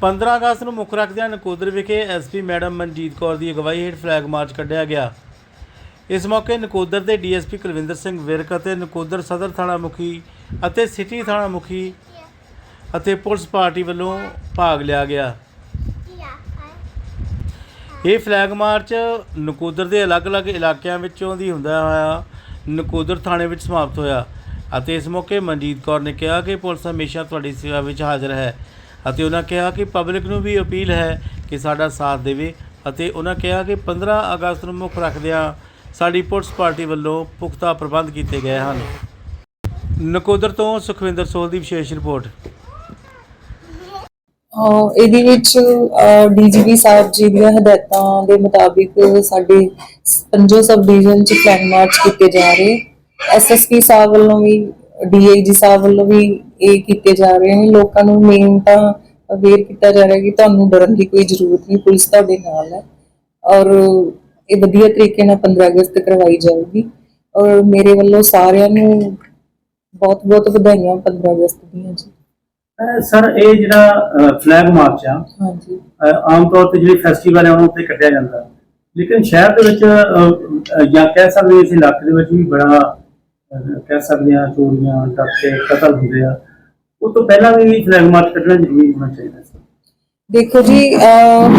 15 ਅਗਸਤ ਨੂੰ ਮੁੱਖ ਰੱਖਦਿਆਂ ਨਕੋਦਰ ਵਿਖੇ ਐਸਪੀ ਮੈਡਮ ਮਨਜੀਤ ਕੌਰ ਦੀ ਅਗਵਾਈ ਹੇਠ ਫਲੈਗ ਮਾਰਚ ਕੱਢਿਆ ਗਿਆ। ਇਸ ਮੌਕੇ ਨਕੋਦਰ ਦੇ ਡੀਐਸਪੀ ਕੁਲਵਿੰਦਰ ਸਿੰਘ ਵਿਰਕ ਅਤੇ ਨਕੋਦਰ ਸਦਰ ਥਾਣਾ ਮੁਖੀ ਅਤੇ ਸਿਟੀ ਥਾਣਾ ਮੁਖੀ ਅਤੇ ਪੁਲਿਸ ਪਾਰਟੀ ਵੱਲੋਂ ਭਾਗ ਲਿਆ ਗਿਆ। ਇਹ ਫਲੈਗ ਮਾਰਚ ਨਕੋਦਰ ਦੇ ਅਲੱਗ-ਅਲੱਗ ਇਲਾਕਿਆਂ ਵਿੱਚੋਂ ਦੀ ਹੁੰਦਾ ਹੋਇਆ ਨਕੋਦਰ ਥਾਣੇ ਵਿੱਚ ਸਮਾਪਤ ਹੋਇਆ ਅਤੇ ਇਸ ਮੌਕੇ ਮਨਜੀਤ ਕੌਰ ਨੇ ਕਿਹਾ ਕਿ ਪੁਲਿਸ ਹਮੇਸ਼ਾ ਤੁਹਾਡੀ ਸੇਵਾ ਵਿੱਚ ਹਾਜ਼ਰ ਹੈ। ਅਤੇ ਉਹਨਾਂ ਕਿਹਾ ਕਿ ਪਬਲਿਕ ਨੂੰ ਵੀ ਅਪੀਲ ਹੈ ਕਿ ਸਾਡਾ ਸਾਥ ਦੇਵੇ ਅਤੇ ਉਹਨਾਂ ਕਿਹਾ ਕਿ 15 ਅਗਸਤ ਨੂੰ ਮੁੱਖ ਰੱਖਦਿਆਂ ਸਾਡੀ ਪੁਲਿਸ ਪਾਰਟੀ ਵੱਲੋਂ ਪੁਖਤਾ ਪ੍ਰਬੰਧ ਕੀਤੇ ਗਏ ਹਨ। ਨਕੋਦਰ ਤੋਂ ਸੁਖਵਿੰਦਰ ਸੋਲ ਦੀ ਵਿਸ਼ੇਸ਼ ਰਿਪੋਰਟ। ਅਹ ਇਹਦੇ ਵਿੱਚ ਡੀਜੀਪੀ ਸਾਹਿਬ ਜੀ ਦੀਆਂ ਹਦਾਇਤਾਂ ਦੇ ਮੁਤਾਬਿਕ ਸਾਡੇ ਪੰਜੋ ਸਬ ਡਿਵੀਜ਼ਨ ਚ ਫਲੈਗ ਮਾਰਚ ਕੀਤੇ ਜਾ ਰਹੇ। ਐਸਐਸਪੀ ਸਾਹਿਬ ਵੱਲੋਂ ਵੀ ਡੀਆਈਜੀ ਸਾਹਿਬ ਵੱਲੋਂ ਵੀ ਇਹ ਕੀਤੇ ਜਾ ਰਹੇ ਨੇ। ਲੋਕਾਂ ਨੂੰ ਮੇਨ ਤਾਂ ਅਵੇਅਰ ਕੀਤਾ ਜਾ ਰਿਹਾ ਕਿ ਤੁਹਾਨੂੰ ਡਰਨ ਦੀ ਕੋਈ ਜ਼ਰੂਰਤ ਨਹੀਂ ਪੁਲਿਸ ਤੁਹਾਡੇ ਨਾਲ ਹੈ। ਔਰ ਇਹ ਵਧੀਆ ਤਰੀਕੇ ਨਾਲ 15 ਅਗਸਤ ਕਰਵਾਈ ਜਾਊਗੀ। ਔਰ ਮੇਰੇ ਵੱਲੋਂ ਸਾਰਿਆਂ ਨੂੰ ਬਹੁਤ ਬਹੁਤ ਵਧਾਈਆਂ 15 ਅਗਸਤ ਦੀਆਂ ਜੀ। ਸਰ ਇਹ ਜਿਹੜਾ ਫਲੈਗ ਮਾਰਚ ਆ ਹਾਂਜੀ। ਆਮ ਤੌਰ ਤੇ ਜਿਹੜੇ ਫੈਸਟੀਵਲ ਹੈ ਉਹਨਾਂ ਉੱਤੇ ਕੱਢਿਆ ਜਾਂਦਾ। ਲੇਕਿਨ ਸ਼ਹਿਰ ਦੇ ਵਿੱਚ ਜਾਂ ਕਹਿ ਸਕਦੇ ਇਸ ਇਲਾਕੇ ਦੇ ਵਿੱਚ ਵੀ ਬੜਾ ਅਹ, ਕਹਿ ਸਕਦੇ ਹਾਂ ਚੋਰੀਆਂ ਡਾਕੇ ਕਤਲ ਹੁੰਦੇ ਆ। ਉਹ ਤੋਂ ਪਹਿਲਾਂ ਵੀ ਫਲੈਗ ਮਾਰਚ ਕੱਢਣਾ ਜ਼ਰੂਰੀ ਹੋਣਾ ਚਾਹੀਦਾ ਸੀ। ਦੇਖੋ ਜੀ ਅਹ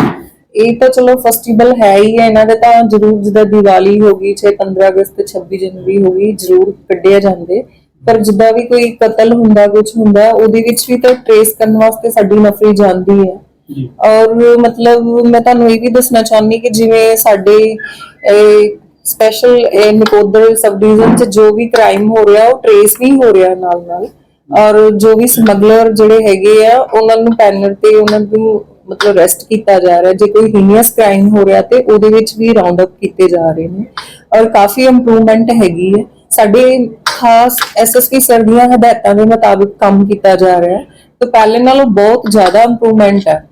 ਇਹ ਤਾਂ ਚਲੋ ਫੈਸਟੀਵਲ ਹੈ ਹੀ ਹੈ ਇਹਨਾਂ ਦੇ ਤਾਂ ਜ਼ਰੂਰ ਜਿੱਦਾਂ ਦੀਵਾਲੀ ਹੋ ਗਈ ਚਾਹੇ 15 ਅਗਸਤ 26 ਜਨਵਰੀ ਹੋ ਗਈ ਜ਼ਰੂਰ ਕੱਢਿਆ ਜਾਂਦੇ ਪਰ ਜਿੱਦਾਂ ਵੀ ਕੋਈ ਕਤਲ ਹੁੰਦਾ ਕੁਝ ਹੁੰਦਾ ਉਹਦੇ ਵਿੱਚ ਵੀ ਤਾਂ ਟ੍ਰੇਸ ਕਰਨ ਵਾਸਤੇ ਸਾਡੀ ਨਫਰੀ ਜਾਂਦੀ ਹੈ। ਜੀ। ਔਰ ਮਤਲਬ ਮੈਂ ਤੁਹਾਨੂੰ ਇਹ ਵੀ ਦੱਸਣਾ ਚਾਹੁੰਦੀ ਕਿ ਜਿਵੇਂ ਸਾਡੇ ਸਪੈਸ਼ਲ ਨਕੋਦਰ ਸਬ ਡਿਵੀਜ਼ਨ ਚ ਜੋ ਵੀ ਕ੍ਰਾਈਮ ਹੋ ਰਿਹਾ, ਉਹ ਟ੍ਰੇਸ ਵੀ ਹੋ ਰਿਹਾ ਨਾਲ ਨਾਲ। ਔਰ ਜੋ ਵੀ ਸਮਗਲਰ ਜਿਹੜੇ ਹੈਗੇ ਆ, ਉਹਨਾਂ ਨੂੰ ਪੈਨਲ ਤੇ ਉਹਨਾਂ ਨੂੰ ਮਤਲਬ ਅਰੈਸਟ ਕੀਤਾ ਜਾ ਰਿਹਾ। ਜੇ ਕੋਈ ਹੀਨੀਅਸ ਕ੍ਰਾਈਮ ਹੋ ਰਿਹਾ ਤੇ ਉਹਦੇ ਵਿੱਚ ਵੀ ਰਾਉਂਡ ਅਪ ਕੀਤੇ ਜਾ ਰਹੇ ਨੇ। ਔਰ ਕਾਫੀ ਇੰਪਰੂਵਮੈਂਟ ਹੈਗੀ ਹੈ। ਸਾਡੇ ਖਾਸ ਐਸਐਸਪੀ ਸਰ ਦੀਆਂ ਹਦਾਇਤਾਂ ਦੇ ਮੁਤਾਬਿਕ ਕੰਮ ਕੀਤਾ ਜਾ ਰਿਹਾ ਹੈ। ਤੇ ਪਹਿਲੇ ਨਾਲੋਂ ਬਹੁਤ ਜ਼ਿਆਦਾ ਇੰਪਰੂਵਮੈਂਟ ਹੈ।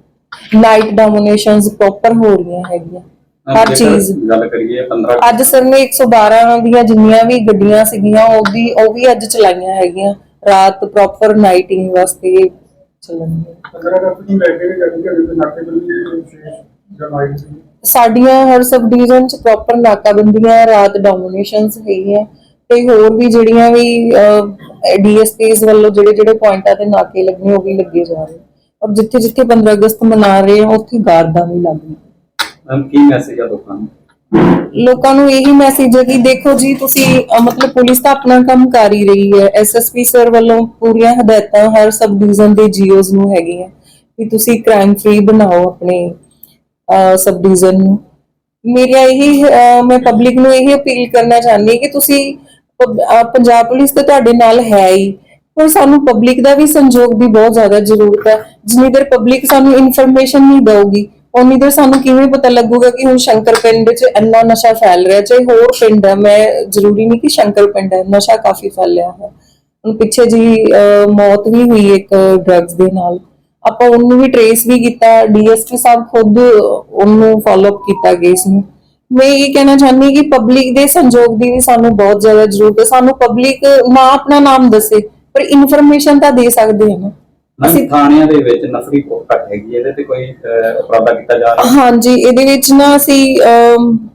ਨਾਈਟ ਡੋਮੀਨੇਸ਼ਨਸ ਪ੍ਰੋਪਰ ਹੋ ਰਹੀਆਂ ਹੈਗੀਆਂ। ਹਰ ਜੇਕਰ ਚੀਜ਼। ਗੱਲ ਕਰੀਏ 15 ਅੱਜ ਸਰ ਨੇ 112 ਦੀਆਂ ਜਿੰਨੀਆਂ ਵੀ ਗੱਡੀਆਂ ਸੀਗੀਆਂ ਉਹਦੀ ਉਹ ਵੀ ਅੱਜ ਚਲਾਈਆਂ ਹੈਗੀਆਂ। ਰਾਤ ਪ੍ਰੋਪਰ ਨਾਈਟਿੰਗ ਵਾਸਤੇ ਚੱਲਣਗੀਆਂ ਪੰਦਰਾਂ ਅਗਸਤ ਨੂੰ ਲੈ ਕੇ ਗੱਡੀ ਘੜੀ ਦੇ ਨਾਕੇਬੰਦੀ ਦੀ ਵਿਸ਼ੇਸ਼ ਜਮਾਈ ਸੀ। ਸਾਡੀਆਂ ਹਰ ਸਬ ਡਿਵੀਜ਼ਨ ਚ ਪ੍ਰੋਪਰ ਨਾਕਾਬੰਦੀਆਂ ਰਾਤ ਡੋਮੀਨੇਸ਼ਨਸ ਹੈਗੀਆਂ। ਤੇ ਹੋਰ ਵੀ ਜਿਹੜੀਆਂ ਵੀ ਡੀਐਸਪੀਸ ਵੱਲੋਂ ਜਿਹੜੇ ਜਿਹੜੇ ਪੁਆਇੰਟਾਂ ਤੇ ਨਾਕੇ ਲੱਗਣੇ ਉਹ ਵੀ ਲੱਗੇ ਜਾ ਰਹੇ। ਔਰ ਜਿੱਥੇ ਜਿੱਥੇ 15 ਅਗਸਤ ਮਨਾ ਰਹੇ ਆ ਉੱਥੇ ਗਾਰਦਾਂ ਵੀ ਲੱਗ ਰਹੀਆਂ। ਮੈਮ ਕੀ ਮੈਸੇਜ ਆ ਲੋਕਾਂ ਨੂੰ? ਲੋਕਾਂ ਨੂੰ ਇਹੀ ਮੈਸੇਜ ਹੈ ਕਿ ਦੇਖੋ ਜੀ ਤੁਸੀਂ ਅਹ, ਮਤਲਬ ਪੁਲਿਸ ਤਾਂ ਆਪਣਾ ਕੰਮ ਕਰ ਹੀ ਰਹੀ ਹੈ। ਐਸਐਸਪੀ ਸਰ ਵੱਲੋਂ ਪੂਰੀਆਂ ਹਦਾਇਤਾਂ ਹਰ ਸਬ ਡਿਵੀਜ਼ਨ ਦੇ ਜੀਓਜ਼ ਨੂੰ ਹੈਗੀਆਂ ਕਿ ਤੁਸੀਂ ਕ੍ਰਾਈਮ ਫ੍ਰੀ ਬਣਾਓ ਆਪਣੇ ਸਬ ਡਿਵੀਜ਼ਨ ਨੂੰ। ਮੇਰਾ ਇਹੀ ਅਹ, ਮੈਂ ਪਬਲਿਕ ਨੂੰ ਇਹ ਅਪੀਲ ਕਰਨਾ ਚਾਹੁੰਦੀ ਹਾਂ ਕਿ ਤੁਸੀਂ ਪਬ- ਅਹ, ਪੰਜਾਬ ਪੁਲਿਸ ਤਾਂ ਤੁਹਾਡੇ ਨਾਲ ਹੈ ਹੀ ਪਰ ਸਾਨੂੰ ਪਬਲਿਕ ਦਾ ਵੀ ਸੰਯੋਗ ਦੀ ਬਹੁਤ ਜ਼ਿਆਦਾ ਜ਼ਰੂਰਤ ਹੈ। ਜਿੰਨੀ ਦੇਰ ਪਬਲਿਕ ਸਾਨੂੰ ਇਨਫੋਰਮੇਸ਼ਨ ਨਹੀਂ ਦਊਗੀ ਉਨੀ ਦੇਰ ਸਾਨੂੰ ਕਿਵੇਂ ਪਤਾ ਲੱਗੂਗਾ ਕਿ ਹੁਣ ਸ਼ੰਕਰ ਪਿੰਡ 'ਚ ਇੰਨਾ ਨਸ਼ਾ ਫੈਲ ਰਿਹਾ, ਚਾਹੇ ਹੋਰ ਪਿੰਡ ਹੈ ਮੈਂ ਜ਼ਰੂਰੀ ਨਹੀਂ ਕਿ ਸ਼ੰਕਰ ਪਿੰਡ ਹੈ ਨਸ਼ਾ ਕਾਫੀ ਫੈਲਿਆ ਹੈ। ਹੁਣ ਪਿੱਛੇ ਜੀ ਮੌਤ ਵੀ ਹੋਈ ਇੱਕ ਡਰੱਗਸ ਦੇ ਨਾਲ। ਆਪਾਂ ਉਹਨੂੰ ਵੀ ਟਰੇਸ ਵੀ ਕੀਤਾ ਡੀਐਸਪੀ ਸਾਹਿਬ ਖੁਦ ਉਹਨੂੰ ਫਾਲੋ ਅਪ ਕੀਤਾ ਕੇਸ ਨੂੰ। ਮੈਂ ਇਹ ਕਹਿਣਾ ਚਾਹੁੰਦੀ ਕਿ ਪਬਲਿਕ ਦੇ ਸੰਯੋਗ ਦੀ ਵੀ ਸਾਨੂੰ ਬਹੁਤ ਜ਼ਿਆਦਾ ਜ਼ਰੂਰਤ ਹੈ। ਸਾਨੂੰ ਪਬਲਿਕ ਨਾ ਆਪਣਾ ਨਾਮ ਦੱਸੇ, ਪਰ ਇਨਫੋਰਮੇਸ਼ਨ ਤਾਂ ਦੇ ਸਕਦੇ ਹਾਂ ਮੈਮ ਥਾਣਿਆਂ ਦੇ ਵਿੱਚ ਨਫਰੀ ਬਹੁਤ ਘੱਟ ਹੈਗੀ ਇਹਦੇ ਤੇ ਕੋਈ ਉਪਰਾਲਾ ਕੀਤਾ ਜਾ ਰਿਹਾ? ਹਾਂਜੀ ਇਹਦੇ ਵਿੱਚ ਨਾ ਅਸੀਂ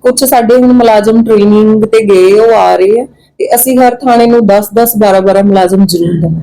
ਕੁਝ ਸਾਡੇ ਹੁਣ ਮੁਲਾਜ਼ਮ ਟ੍ਰੇਨਿੰਗ ਤੇ ਗਏ ਉਹ ਆ ਰਹੇ ਆ ਤੇ ਅਸੀਂ ਹਰ ਥਾਣੇ ਨੂੰ 10 10 12 12 ਮੁਲਾਜ਼ਮ ਜ਼ਰੂਰ ਦੇਣਾ